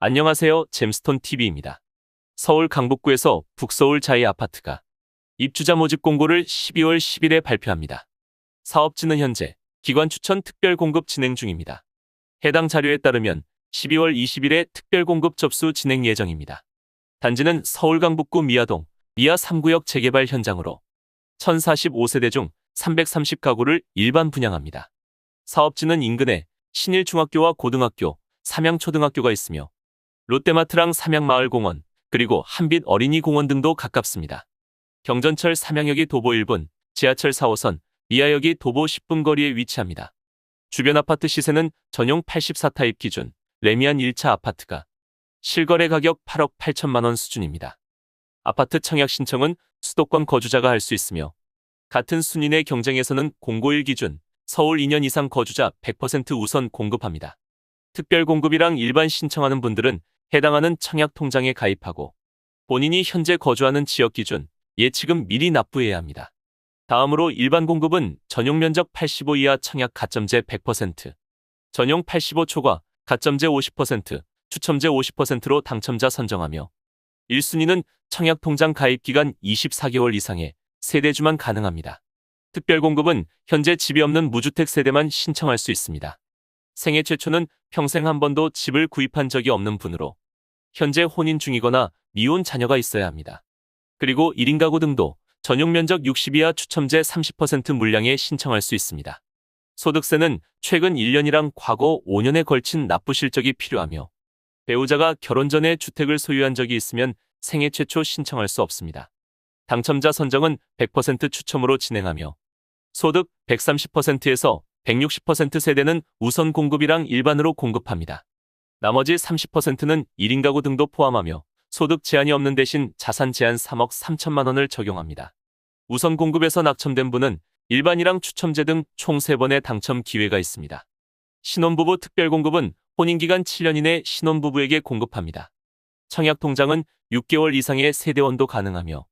안녕하세요. 잼스톤 TV입니다. 서울 강북구에서 북서울 자이 아파트가 입주자 모집 공고를 12월 10일에 발표합니다. 사업지는 현재 기관 추천 특별 공급 진행 중입니다. 해당 자료에 따르면 12월 20일에 특별 공급 접수 진행 예정입니다. 단지는 서울 강북구 미아동 미아 3구역 재개발 현장으로 1045세대 중 330가구를 일반 분양합니다. 사업지는 인근에 신일중학교와 고등학교, 삼양초등학교가 있으며 롯데마트랑 삼양마을공원, 그리고 한빛 어린이공원 등도 가깝습니다. 경전철 삼양역이 도보 1분, 지하철 4호선, 미아역이 도보 10분 거리에 위치합니다. 주변 아파트 시세는 전용 84타입 기준 레미안 1차 아파트가 실거래 가격 8억 8천만 원 수준입니다. 아파트 청약 신청은 수도권 거주자가 할 수 있으며 같은 순위내 경쟁에서는 공고1 기준 서울 2년 이상 거주자 100% 우선 공급합니다. 특별 공급이랑 일반 신청하는 분들은 해당하는 청약 통장에 가입하고 본인이 현재 거주하는 지역 기준 예치금 미리 납부해야 합니다. 다음으로 일반 공급은 전용 면적 85 이하 청약 가점제 100%, 전용 85 초과 가점제 50%, 추첨제 50%로 당첨자 선정하며 1순위는 청약 통장 가입 기간 24개월 이상의 세대주만 가능합니다. 특별 공급은 현재 집이 없는 무주택 세대만 신청할 수 있습니다. 생애 최초는 평생 한 번도 집을 구입한 적이 없는 분으로 현재 혼인 중이거나 미혼 자녀가 있어야 합니다. 그리고 1인 가구 등도 전용 면적 60 이하 추첨제 30% 물량에 신청할 수 있습니다. 소득세는 최근 1년이랑 과거 5년에 걸친 납부 실적이 필요하며 배우자가 결혼 전에 주택을 소유한 적이 있으면 생애 최초 신청할 수 없습니다. 당첨자 선정은 100% 추첨으로 진행하며 소득 130%에서 160% 세대는 우선 공급이랑 일반으로 공급합니다. 나머지 30%는 1인 가구 등도 포함하며 소득 제한이 없는 대신 자산 제한 3억 3천만 원을 적용합니다. 우선 공급에서 낙첨된 분은 일반이랑 추첨제 등 총 3번의 당첨 기회가 있습니다. 신혼부부 특별공급은 혼인기간 7년 이내 신혼부부에게 공급합니다. 청약통장은 6개월 이상의 세대원도 가능하며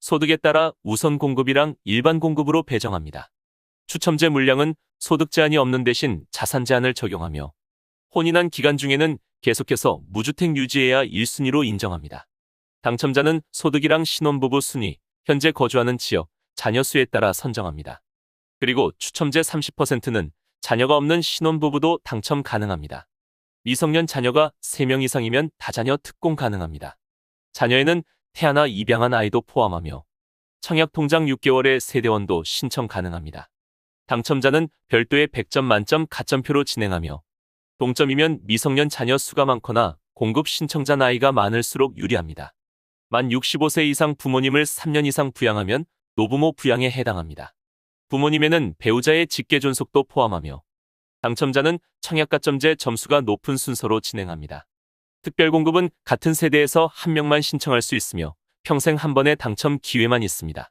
소득에 따라 우선 공급이랑 일반 공급으로 배정합니다. 추첨제 물량은 소득 제한이 없는 대신 자산 제한을 적용하며 혼인한 기간 중에는 계속해서 무주택 유지해야 1순위로 인정합니다. 당첨자는 소득이랑 신혼부부 순위, 현재 거주하는 지역, 자녀 수에 따라 선정합니다. 그리고 추첨제 30%는 자녀가 없는 신혼부부도 당첨 가능합니다. 미성년 자녀가 3명 이상이면 다자녀 특공 가능합니다. 자녀에는 태아나 입양한 아이도 포함하며 청약통장 6개월의 세대원도 신청 가능합니다. 당첨자는 별도의 100점 만점 가점표로 진행하며 동점이면 미성년 자녀 수가 많거나 공급 신청자 나이가 많을수록 유리합니다. 만 65세 이상 부모님을 3년 이상 부양하면 노부모 부양에 해당합니다. 부모님에는 배우자의 직계 존속도 포함하며 당첨자는 청약가점제 점수가 높은 순서로 진행합니다. 특별공급은 같은 세대에서 한 명만 신청할 수 있으며 평생 한 번의 당첨 기회만 있습니다.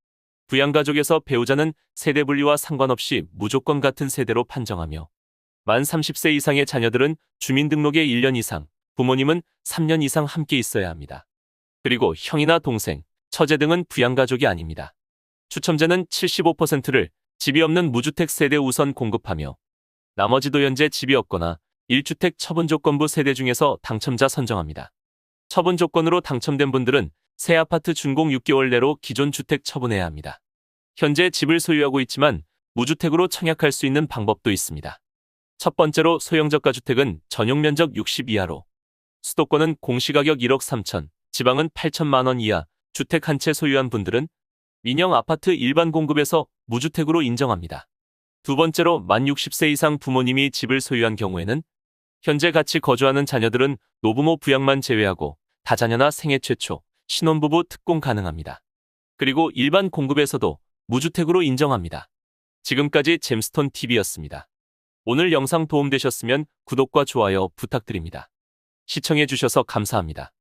부양가족에서 배우자는 세대 분리와 상관없이 무조건 같은 세대로 판정하며 만 30세 이상의 자녀들은 주민등록에 1년 이상, 부모님은 3년 이상 함께 있어야 합니다. 그리고 형이나 동생, 처제 등은 부양가족이 아닙니다. 추첨제는 75%를 집이 없는 무주택 세대 우선 공급하며 나머지도 현재 집이 없거나 1주택 처분 조건부 세대 중에서 당첨자 선정합니다. 처분 조건으로 당첨된 분들은 새 아파트 준공 6개월 내로 기존 주택 처분해야 합니다. 현재 집을 소유하고 있지만 무주택으로 청약할 수 있는 방법도 있습니다. 첫 번째로 소형저가 주택은 전용 면적 60 이하로 수도권은 공시가격 1억 3천, 지방은 8천만 원 이하 주택 한 채 소유한 분들은 민영 아파트 일반 공급에서 무주택으로 인정합니다. 두 번째로 만 60세 이상 부모님이 집을 소유한 경우에는 현재 같이 거주하는 자녀들은 노부모 부양만 제외하고 다자녀나 생애 최초, 신혼부부 특공 가능합니다. 그리고 일반 공급에서도 무주택으로 인정합니다. 지금까지 잼스톤 TV였습니다. 오늘 영상 도움되셨으면 구독과 좋아요 부탁드립니다. 시청해 주셔서 감사합니다.